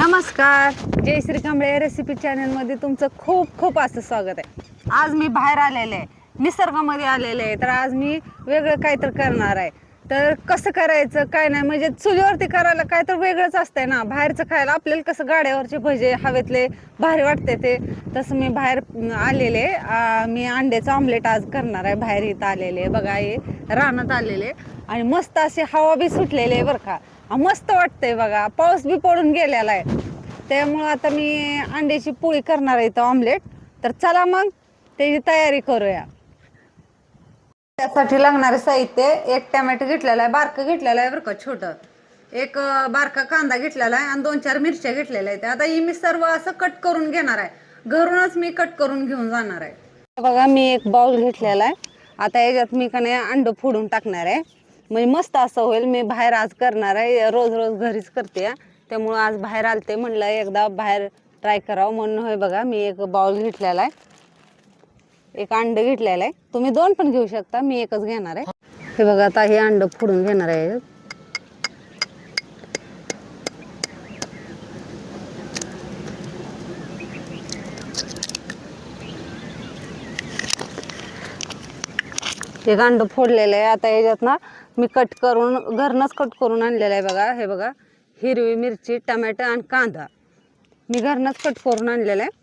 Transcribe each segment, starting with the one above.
नमस्कार. जय श्री कांबळे रेसिपी चॅनलमध्ये तुमचं खूप खूप असं स्वागत आहे. आज मी बाहेर आलेले आहे. निसर्गामध्ये आलेले आहे. तर आज मी वेगळं काहीतरी करणार आहे. तर कसं करायचं काय नाही म्हणजे चुलीवरती करायला काय तर वेगळंच असतंय ना. बाहेरचं खायला आपल्याला कसं गाड्यावरचे भजे हवेतले भारी वाटते ते. तसं मी बाहेर आलेले मी अंड्याचं ऑमलेट आज करणार आहे. बाहेर इथं आलेले बघा हे रानात आलेले आणि मस्त असे हवा बी सुटलेले आहे बरं का. मस्त वाटतंय बघा. पाऊस बी पडून गेलेला आहे. त्यामुळं आता मी अंड्याची पोळी करणार आहे इथं ऑमलेट तर चला मग त्याची तयारी करूया. त्यासाठी लागणारे साहित्य एक टमॅटो घेतलेला आहे बारकं घेतलेलं आहे बरं का छोटं. एक बारका कांदा घेतलेला आहे आणि दोन चार मिरच्या घेतलेल्या आहेत. आता ही मी सर्व असं कट करून घेणार आहे. घरूनच मी कट करून घेऊन जाणार आहे. बघा मी एक बाउल घेतलेला आहे. आता याच्यात मी का नाही अंड फोडून टाकणार आहे. म्हणजे मस्त असं होईल मी बाहेर आज करणार आहे रोज रोज घरीच करते. त्यामुळं आज बाहेर आलते म्हणलं एकदा बाहेर ट्राय करावं म्हणून. होय बघा मी एक बाउल घेतलेला आहे. एक अंड घेतलेलं आहे. तुम्ही दोन पण घेऊ शकता मी एकच घेणार आहे. हे बघा आता हे अंड फोडून घेणार आहे. एक अंड फोडलेलं आहे. आता याच्यात ना मी कट करून घरनंच कट करून आणलेलं आहे बघा. हे बघा हिरवी मिरची टमॅटो आणि कांदा. मी घरनंच कट करून आणलेलं आहे.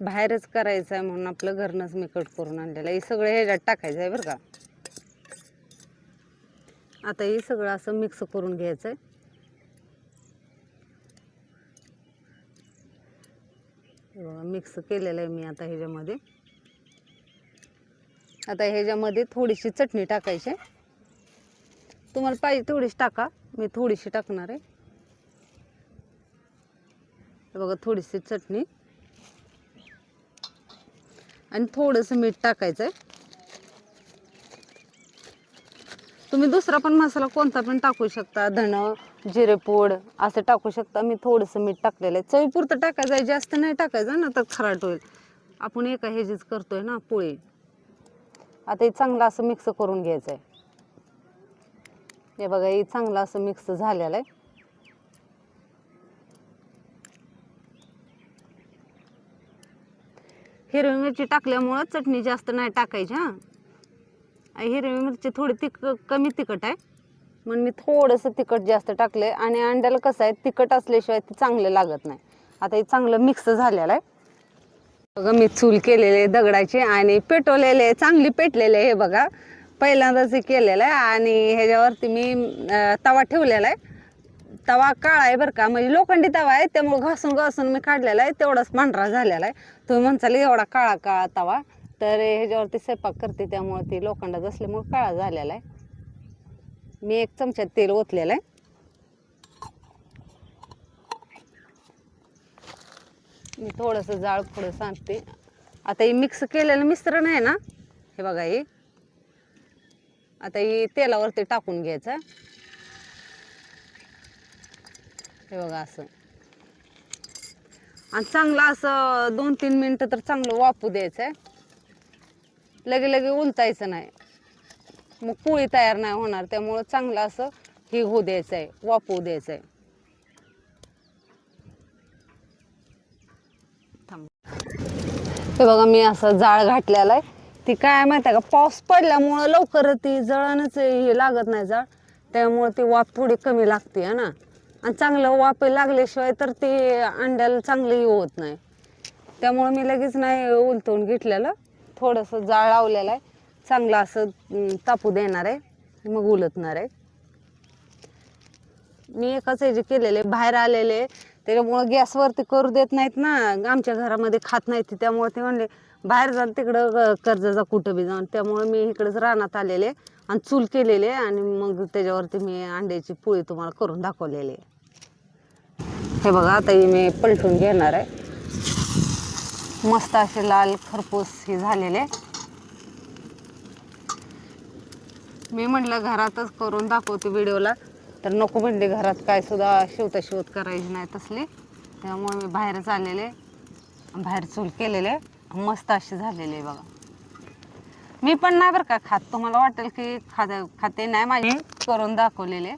बाहेरच करायचं आहे म्हणून आपलं घरनंच मी कट करून आणलेलं आहे. हे सगळं ह्याच्यात टाकायचं आहे बरं का. आता हे सगळं असं मिक्स करून घ्यायचं आहे मिक्स केलेलं आहे मी आता ह्याच्यामध्ये. आता ह्याच्यामध्ये थोडीशी चटणी टाकायची आहे. तुम्हाला पाहिजे तेवढीच टाका. मी थोडीशी टाकणार आहे. बघा थोडीशी चटणी. आणि थोडंसं मीठ टाकायचं आहे तुम्ही दुसरा पण मसाला कोणता पण टाकू शकता. धण जिरेपूड असं टाकू शकता. मी थोडंसं मीठ टाकलेलं आहे. चवीपुरतं टाकायचं आहे. जास्त नाही टाकायचं ना तर खराट होईल. आपण एका ह्याचीच करतोय ना पोळी. आता हे चांगलं असं मिक्स करून घ्यायचं आहे हे बघा हे चांगलं असं मिक्स झालेलं आहे. हिरवी मिरची टाकल्यामुळं चटणी जास्त नाही टाकायची हां. हिरवी मिरची थोडी तिक कमी तिखट आहे. म्हणून मी थोडंसं तिखट जास्त टाकलं आणि अंड्याला कसं आहे तिखट असल्याशिवाय ते चांगलं लागत नाही. आता हे चांगलं मिक्स झालेलं आहे. बघा मी चूल केलेले दगडाचे आणि पेटवलेले चांगली पेटलेले हे बघा. पहिल्यांदाच हे केलेलं आहे आणि ह्याच्यावरती मी अं, तवा ठेवलेला आहे. तवा काळा आहे बरं का म्हणजे लोखंडी तवा आहे त्यामुळे घासून घासून मी काढलेला आहे तेवढाच पांढरा झालेला आहे. तुम्ही म्हणचाल एवढा काळा काळा तवा तर ह्याच्यावरती स्वयंपाक करते त्यामुळे ते लोखंडात असल्यामुळे काळा झालेला आहे. मी एक चमच्यात तेल ओतलेलं आहे. मी थोडंसं जाळ पुढं सांगते आता हे मिक्स केलेलं मिश्रण आहे ना हे बघा हे. आता हे तेलावरती टाकून घ्यायचं. हे बघा असं. आणि चांगलं असं दोन तीन मिनटं तर चांगलं वापू द्यायचं आहे लगे लगे उलतायचं नाही. मग पोळी तयार नाही होणार त्यामुळं चांगलं असं हे होऊ द्यायचं आहे वापू द्यायचं आहे हे बघा मी असं जाळ घातलेला आहे. ती काय माहिती आहे का? पाऊस पडल्यामुळं लवकर ती जळणच हे लागत नाही जाळ. त्यामुळं ती वाफ थोडी कमी लागते है ना? आणि चांगलं वाफ लागल्याशिवाय तर ते अंड्याला चांगलं हे होत नाही. त्यामुळं मी लगेच नाही उलटवून घेतलेलं. थोडंसं जाळ लावलेलं आहे. चांगलं असं तापू देणार आहे. मग उलटणार आहे. मी एकाच हे जे केलेले बाहेर आलेले त्याच्यामुळं गॅसवरती करू देत नाहीत ना. आमच्या घरामध्ये खात नाहीत त्यामुळे ते म्हणले बाहेर जाल तिकडं कर्जाचा कुठं बी जाऊन त्यामुळे मी इकडेच रानात आलेले आणि चूल केलेले आणि मग त्याच्यावरती मी अंड्याची पोळी तुम्हाला करून दाखवलेली. हे बघा आता ही मी पलटून घेणार आहे. मस्त असे लाल खरपूस हे झालेले. मी म्हटलं घरातच करून दाखवते व्हिडिओला. तर नको म्हणले घरात काय सुद्धा शिवता शिवत करायची नाही तसली. त्यामुळे मी बाहेरच आलेले बाहेर चूल केलेले मस्त असे झालेले बघा. मी पण नाही बरं का खात. तुम्हाला वाटेल की खात खाते नाही माझे. करून दाखवलेले.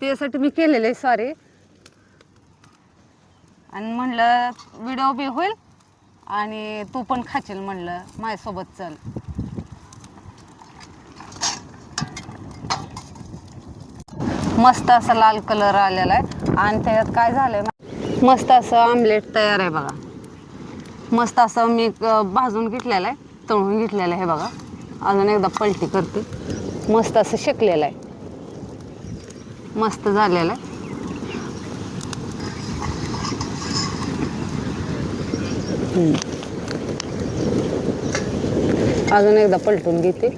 त्यासाठी मी केलेले सॉरी आणि म्हणलं व्हिडिओ बी होईल आणि तू पण खाशील म्हणलं माझ्यासोबत चल. मस्त असा लाल कलर आलेला आहे. आणि त्याच्यात काय झालंय मस्त असं आमलेट तयार आहे बघा. मस्त असं मी भाजून घेतलेलं आहे तळून घेतलेलं आहे बघा. अजून एकदा पलटी करते. मस्त असं शेकलेलं आहे. मस्त झालेलं आहे. अजून एकदा पलटून घेते.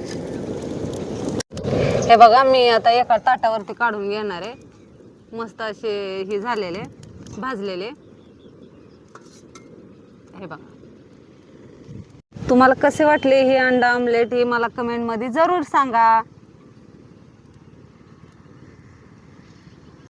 हे बघा मी आता एका ताटावरती काढून घेणार आहे. मस्त असे हे झालेले भाजलेले. हे बघा. तुम्हाला कसे वाटले हे अंडा आमलेट हे मला कमेंटमध्ये जरूर सांगा.